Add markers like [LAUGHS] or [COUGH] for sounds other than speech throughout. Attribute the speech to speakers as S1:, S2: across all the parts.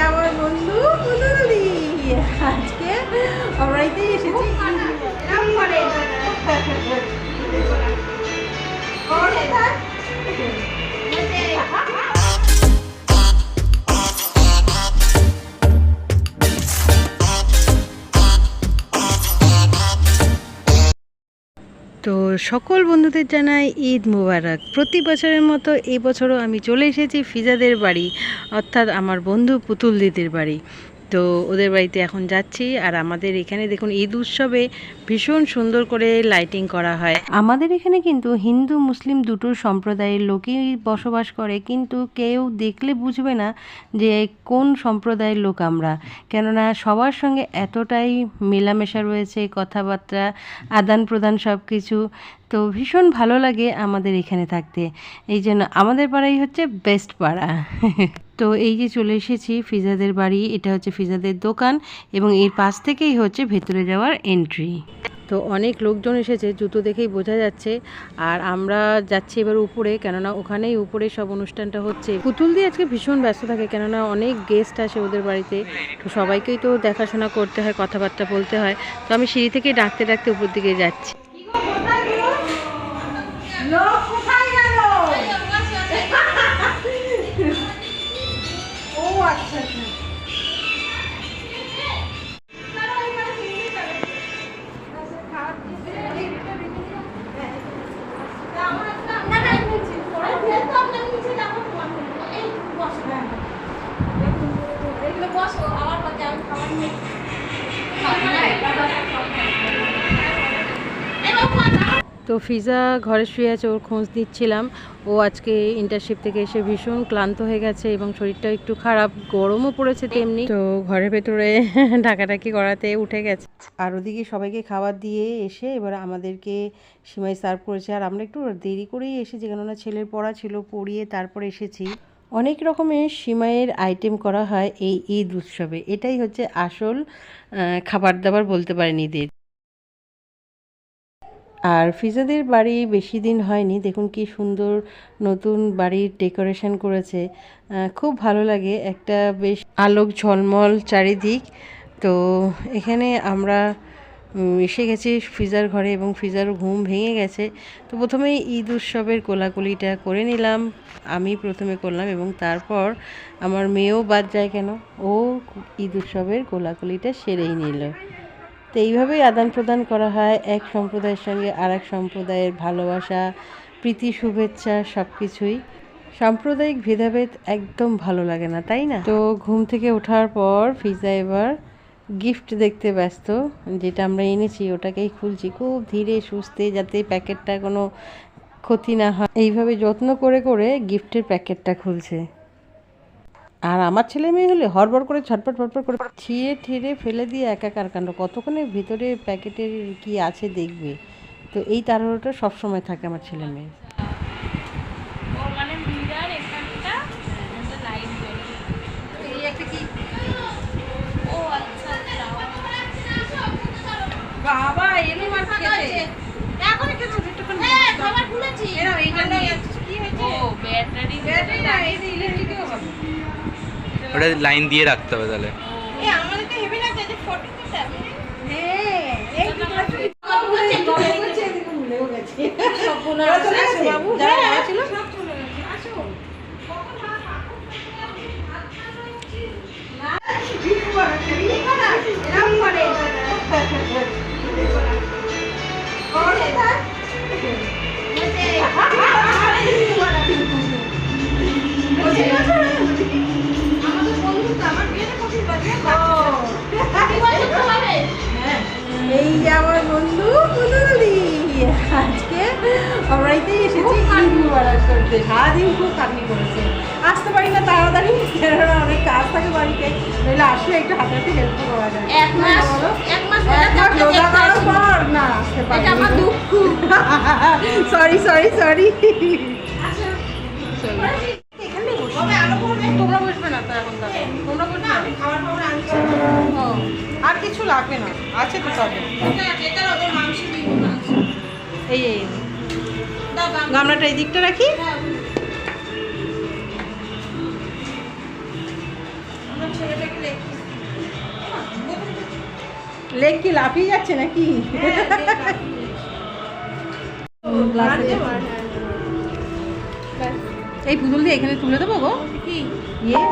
S1: আমার বন্ধু পুতুলি আজকে আমরাইতেই এসেছি তো সকল বন্ধুদের জানাই ঈদ মুবারক। প্রতি বছরের মতো এই বছরও আমি চলে এসেছি ফিজাদের বাড়ি, অর্থাৎ আমার বন্ধু পুতুল দিদির বাড়ি। তো ওদের বাড়িতে এখন যাচ্ছি। আর আমাদের এখানে দেখুন, ঈদ উৎসবে ভীষণ সুন্দর করে লাইটিং করা হয়। আমাদের এখানে কিন্তু হিন্দু, মুসলিম দুটো সম্প্রদায়ের লোকই বসবাস করে, কিন্তু কেউ দেখলে বুঝবে না যে কোন সম্প্রদায়ের লোক আমরা। কেননা সবার সঙ্গে এতটাই মেলামেশা রয়েছে, কথাবার্তা আদান প্রদান সব কিছু তো ভীষণ ভালো লাগে আমাদের এখানে থাকতে। এই জন্য আমাদের পাড়াই হচ্ছে বেস্ট পাড়া। [LAUGHS] তো এই যে চলে এসেছি ফিজাদের বাড়ি, এটা হচ্ছে ফিজাদের দোকান এবং এর পাশ থেকেই হচ্ছে ভেতরে যাওয়ার এন্ট্রি তো অনেক লোকজন এসেছে, জুতো দেখেই বোঝা যাচ্ছে। আর আমরা যাচ্ছি এবার উপরে, কেননা ওখানেই উপরে সব অনুষ্ঠানটা হচ্ছে। পুতুল দিয়ে আজকে ভীষণ ব্যস্ত থাকে, কেননা অনেক গেস্ট আসে ওদের বাড়িতে। তো সবাইকেই তো দেখাশোনা করতে হয়, কথাবার্তা বলতে হয়। তো আমি সিঁড়ি থেকে ডাকতে ডাকতে উপর দিকে যাচ্ছি। তো ফিজা ঘরে শুয়ে আছে, ওর খোঁজ দিচ্ছিলাম ও আজকে ইন্টারশিপ থেকে এসে ভীষণ ক্লান্ত হয়ে গেছে এবং শরীরটা একটু খারাপ, গরমও পড়েছে তেমনি। তো ঘরের ভেতরে [LAUGHS] ঢাকাঢাকি করাতে উঠে গেছে। আর ওদিকে সবাইকে খাবার দিয়ে এসে এবার আমাদেরকে সীমাই সার্ভ করেছে। আর আমরা একটু দেরি করেই এসেছি, কেননা ছেলের পড়া ছিল, পড়িয়ে তারপর এসেছি। অনেক রকমের সিমাইয়ের আইটেম করা হয় এই ঈদ উৎসবে। এটাই হচ্ছে আসল খাবার দাবার বলতে পারেন ঈদের। আর ফিজাদের বাড়ি বেশি দিন হয়নি। দেখুন কি সুন্দর নতুন বাড়ির ডেকোরেশন করেছে। খুব ভালো লাগে। একটা বেশ আলোক ঝলমল চারিদিক। তো এখানে আমরা এসে গেছি ফিজার ঘরে এবং ফিজার ঘুম ভেঙে গেছে। তো প্রথমেই ঈদ উৎসবের কোলাকুলিটা করে নিলাম। আমি প্রথমে করলাম এবং তারপর আমার মেয়েও বাদ যায় কেন? ও ঈদ উৎসবের কোলাকুলিটা সেরেই নিল। তো এইভাবেই আদান প্রদান করা হয়, এক সম্প্রদায়ের সঙ্গে আর এক সম্প্রদায়ের ভালোবাসা, প্রীতি, শুভেচ্ছা সব কিছুই সাম্প্রদায়িক ভেদাভেদ একদম ভালো লাগে না, তাই না? তো ঘুম থেকে ওঠার পর ফিজা এবার গিফট দেখতে ব্যস্ত, যেটা আমরা এনেছি, ওটাকেই খুলছি। খুব ধীরে সুস্থে যাতে প্যাকেটটা কোনো ক্ষতি না হয়। এইভাবে যত্ন করে করে গিফটের প্যাকেটটা খুলছে। আর আমার ছেলে মেয়ে হলে হড়বড় করে ছটপট ফটপট করে ছিঁড়ে ঠিড়ে ফেলে দিয়ে একাকার কাণ্ড। কতক্ষণে ভিতরে প্যাকেটের কি আছে দেখবে? তো এই তাড়াহুড়োটা সবসময় থাকে আমার ছেলে মেয়ে।
S2: মানে আচ্ছা
S3: বাবা এলো মাছ খেতে। খেতে
S2: খাবার ও ব্যাটারি
S3: ব্যাটারি না এই ইলেকট্রিকও হবে
S4: ওটা লাইন দিয়ে রাখতে হবে তাহলে।
S2: এ
S3: সারাদিন খুব খাটনি করেছে আসতে পারি না তাড়াতাড়ি কেননা অনেক কাজ থাকে বাড়িতে। নইলে আসলে একটু হাতে হাতে হেল্প করা যায়।
S2: এক মাস এক মাস
S3: রোজা করার পর না আসতে পারি
S2: আমার দুঃখ।
S3: সরি সরি সরি তোমরা বসবে না তো এখন তোমরা বসবে? আর কিছু লাগবে না। আছে তো সব এই এই গামলাটা এই দিকটা রাখি? লেগ
S1: কি লাফিয়ে যাচ্ছে নাকি? এই পুতুল দিয়ে এখানে তুলে দেবো গো। ইয়ে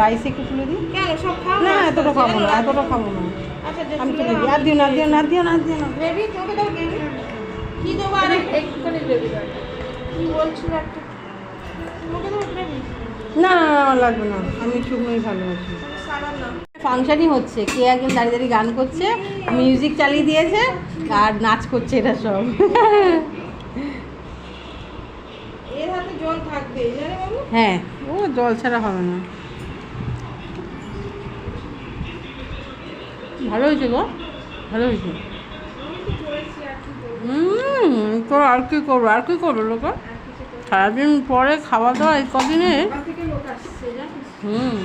S1: রাইস একটু তুলে দিই। না এতটা খাব না এতটা খাব না।
S3: আচ্ছা
S1: আমি তুলে দিই আর দিও না দিও না দিও না দিও না।
S3: কি দেবো আর
S2: গ্রেভি
S3: কি বলছিল একটা?
S1: না? না না, আমার লাগবে না। আমি শুকনোই ভালোবাসি।
S3: সাবান
S1: ফাংশনই হচ্ছে। কে একজন দাঁড়িয়ে দাঁড়িয়ে গান করছে মিউজিক চালিয়ে দিয়েছে আর নাচ করছে এটা সব।
S3: এর হাতে জল থাকবে
S1: হ্যাঁ। ও জল ছাড়া হবে না। ভালো হয়েছে গো? ভালো হয়েছে। হুম? তো আর কি করব? আর কি করব লোক? সারাদিন পরে খাওয়া দাওয়া এই কদিনে? হুম।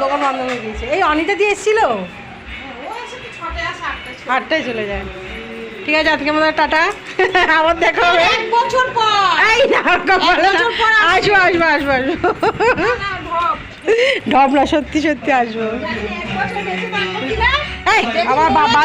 S1: দোকান বন্ধ করে দিয়েছে। এই অনিতা দিয়ে এসেছিল?
S3: আটটায় চলে
S1: আটটায় চলে যায়। ঠিক আছে আজকে আমাদের টাটা। আবার দেখা হবে।
S3: এক বছর পর।
S1: এই না আসব আসব আসব আসব।
S3: ঢপ
S1: না সত্যি সত্যি আসব। আমার বাবা।